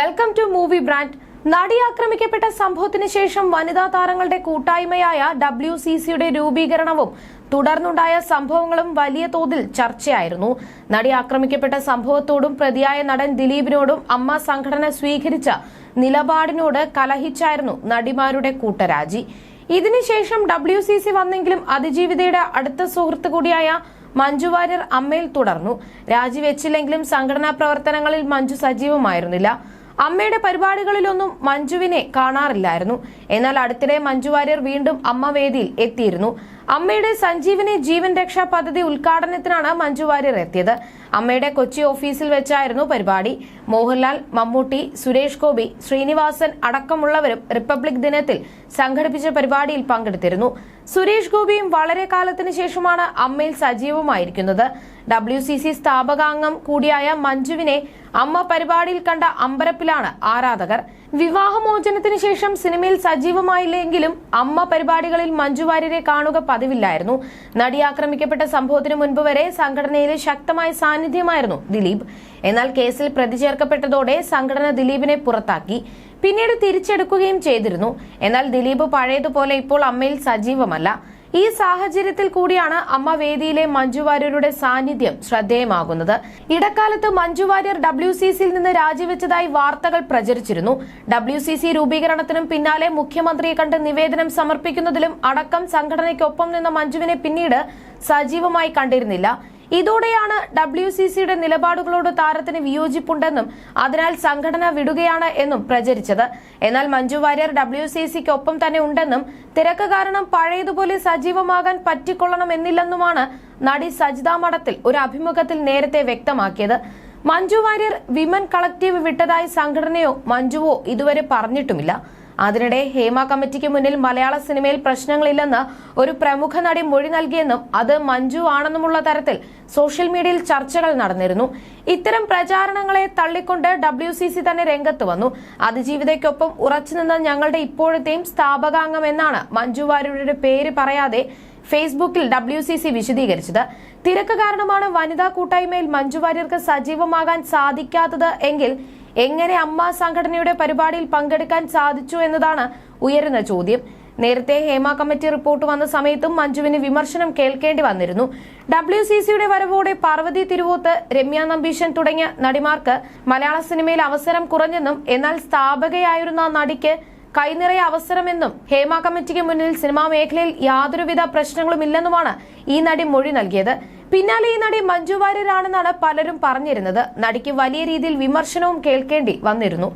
Welcome to movie brand നടി ആക്രമിക്കപ്പെട്ട സംഭവത്തിന് ശേഷം വനിതാ താരങ്ങളുടെ കൂട്ടായ്മയായ ഡബ്ല്യു സി സിയുടെ രൂപീകരണവും തുടർന്നുണ്ടായ സംഭവങ്ങളും വലിയ തോതിൽ ചർച്ചയായിരുന്നു. നടി ആക്രമിക്കപ്പെട്ട സംഭവത്തോടും പ്രതിയായ നടൻ ദിലീപിനോടും അമ്മ സംഘടന സ്വീകരിച്ച നിലപാടിനോട് കലഹിച്ചായിരുന്നു നടിമാരുടെ കൂട്ടരാജി. ഇതിനുശേഷം ഡബ്ല്യു സി സി വന്നെങ്കിലും അതിജീവിതയുടെ അടുത്ത സുഹൃത്ത് കൂടിയായ മഞ്ജു വാര്യർ അമ്മയിൽ തുടർന്നു. രാജിവെച്ചില്ലെങ്കിലും സംഘടനാ പ്രവർത്തനങ്ങളിൽ മഞ്ജു സജീവമായിരുന്നില്ല. അമ്മയുടെ പരിപാടികളിലൊന്നും മഞ്ജുവിനെ കാണാറില്ലായിരുന്നു. എന്നാൽ അടുത്തിടെ മഞ്ജു വാര്യർ വീണ്ടും അമ്മ വേദിയിൽ എത്തിയിരുന്നു. അമ്മയുടെ സഞ്ജീവനി ജീവൻ രക്ഷാ പദ്ധതി ഉദ്ഘാടനത്തിനാണ് മഞ്ജു വാര്യർ എത്തിയത്. അമ്മയുടെ കൊച്ചി ഓഫീസിൽ വെച്ചായിരുന്നു പരിപാടി. മോഹൻലാൽ മമ്മൂട്ടി സുരേഷ് ഗോപി ശ്രീനിവാസൻ അടക്കമുള്ളവരും റിപ്പബ്ലിക് ദിനത്തിൽ സംഘടിപ്പിച്ച പരിപാടിയിൽ പങ്കെടുത്തിരുന്നു. സുരേഷ് ഗോപിയും വളരെ കാലത്തിന് ശേഷമാണ് അമ്മയിൽ സജീവമായിരിക്കുന്നത് ഡബ്ല്യു സി സി സ്ഥാപകാംഗം കൂടിയായ മഞ്ജുവിനെ അമ്മ പരിപാടിയിൽ കണ്ട അമ്പരപ്പിലാണ് ആരാധകർ. വിവാഹമോചനത്തിന് ശേഷം സിനിമയിൽ സജീവമായില്ലെങ്കിലും അമ്മ പരിപാടികളിൽ മഞ്ജുവാര്യരെ കാണുക പതിവില്ലായിരുന്നു. നടി ആക്രമിക്കപ്പെട്ട സംഭവത്തിന് മുൻപ് വരെ സംഘടനയിലെ ശക്തമായ സാന്നിധ്യമായിരുന്നു ദിലീപ്. എന്നാൽ കേസിൽ പ്രതി ചേർക്കപ്പെട്ടതോടെ സംഘടന ദിലീപിനെ പുറത്താക്കി. പിന്നീട് തിരിച്ചെടുക്കുകയും ചെയ്തിരുന്നു. എന്നാൽ ദിലീപ് പഴയതുപോലെ ഇപ്പോൾ അമ്മയിൽ സജീവമല്ല. ഈ സാഹചര്യത്തിൽ കൂടിയാണ് അമ്മ വേദിയിലെ മഞ്ജു വാര്യരുടെ സാന്നിധ്യം ശ്രദ്ധേയമാകുന്നത്. ഇടക്കാലത്ത് മഞ്ജു വാര്യർ ഡബ്ല്യു സി സിയിൽ നിന്ന് രാജിവെച്ചതായി വാർത്തകൾ പ്രചരിച്ചിരുന്നു. ഡബ്ല്യു സി സി രൂപീകരണത്തിനും പിന്നാലെ മുഖ്യമന്ത്രിയെ കണ്ട് നിവേദനം സമർപ്പിക്കുന്നതിലും അടക്കം സംഘടനയ്ക്കൊപ്പം നിന്ന മഞ്ജുവിനെ പിന്നീട് സജീവമായി കണ്ടിരുന്നില്ല. ഇതോടെയാണ് ഡബ്ല്യു സി സിയുടെ നിലപാടുകളോട് താരത്തിന് വിയോജിപ്പുണ്ടെന്നും അതിനാൽ സംഘടന വിടുകയാണ് എന്നും പ്രചരിച്ചത്. എന്നാൽ മഞ്ജു വാര്യർ ഡബ്ല്യു സി സിക്ക് ഒപ്പം തന്നെ ഉണ്ടെന്നും തിരക്ക് കാരണം പഴയതുപോലെ സജീവമാകാൻ പറ്റിക്കൊള്ളണമെന്നില്ലെന്നുമാണ് നടി സജിത മഠത്തിൽ ഒരു അഭിമുഖത്തിൽ നേരത്തെ വ്യക്തമാക്കിയത്. മഞ്ജു വാര്യർ വിമൻ കളക്റ്റീവ് വിട്ടതായി സംഘടനയോ മഞ്ജുവോ ഇതുവരെ പറഞ്ഞിട്ടുമില്ല. അതിനിടെ ഹേമ കമ്മിറ്റിക്ക് മുന്നിൽ മലയാള സിനിമയിൽ പ്രശ്നങ്ങളില്ലെന്ന് ഒരു പ്രമുഖ നടി മൊഴി നൽകിയെന്നും അത് മഞ്ജു ആണെന്നുമുള്ള തരത്തിൽ സോഷ്യൽ മീഡിയയിൽ ചർച്ചകൾ നടന്നിരുന്നു. ഇത്തരം പ്രചാരണങ്ങളെ തള്ളിക്കൊണ്ട് ഡബ്ല്യു തന്നെ രംഗത്ത് വന്നു. അതിജീവിതയ്ക്കൊപ്പം ഉറച്ചുനിന്ന ഞങ്ങളുടെ ഇപ്പോഴത്തെയും സ്ഥാപകാംഗം എന്നാണ് മഞ്ജു വാര്യരുടെ പേര് പറയാതെ ഫേസ്ബുക്കിൽ ഡബ്ല്യു സി സി വിശദീകരിച്ചത്. തിരക്ക് കാരണമാണ് വനിതാ കൂട്ടായ്മയിൽ മഞ്ജു വാര്യർക്ക് സജീവമാകാൻ സാധിക്കാത്തത് എങ്കിൽ എങ്ങനെ അമ്മ സംഘടനയുടെ പരിപാടിയിൽ പങ്കെടുക്കാൻ സാധിച്ചു എന്നതാണ് ഉയരുന്ന ചോദ്യം. നേരത്തെ ഹേമ കമ്മിറ്റി റിപ്പോർട്ട് വന്ന സമയത്തും മഞ്ജുവിന് വിമർശനം കേൾക്കേണ്ടി വന്നിരുന്നു. ഡബ്ല്യു സി സിയുടെ വരവോടെ പാർവതി തിരുവോത്ത് രമ്യ നമ്പീശൻ തുടങ്ങിയ നടിമാർക്ക് മലയാള സിനിമയിൽ അവസരം കുറഞ്ഞെന്നും എന്നാൽ സ്ഥാപകയായിരുന്ന നടിക്ക് കൈനിറയ അവസരമെന്നും ഹേമ കമ്മിറ്റിക്ക് മുന്നിൽ സിനിമാ മേഖലയിൽ യാതൊരുവിധ പ്രശ്നങ്ങളുമില്ലെന്നുമാണ് ഈ നടി മൊഴി നൽകിയത്. പിന്നാലെ ഈ നടി മഞ്ജു വാര്യരാണെന്നാണ് പലരും പറഞ്ഞിരുന്നത്. നടിക്ക് വലിയ രീതിയിൽ വിമർശനവും കേൾക്കേണ്ടി വന്നിരുന്നു.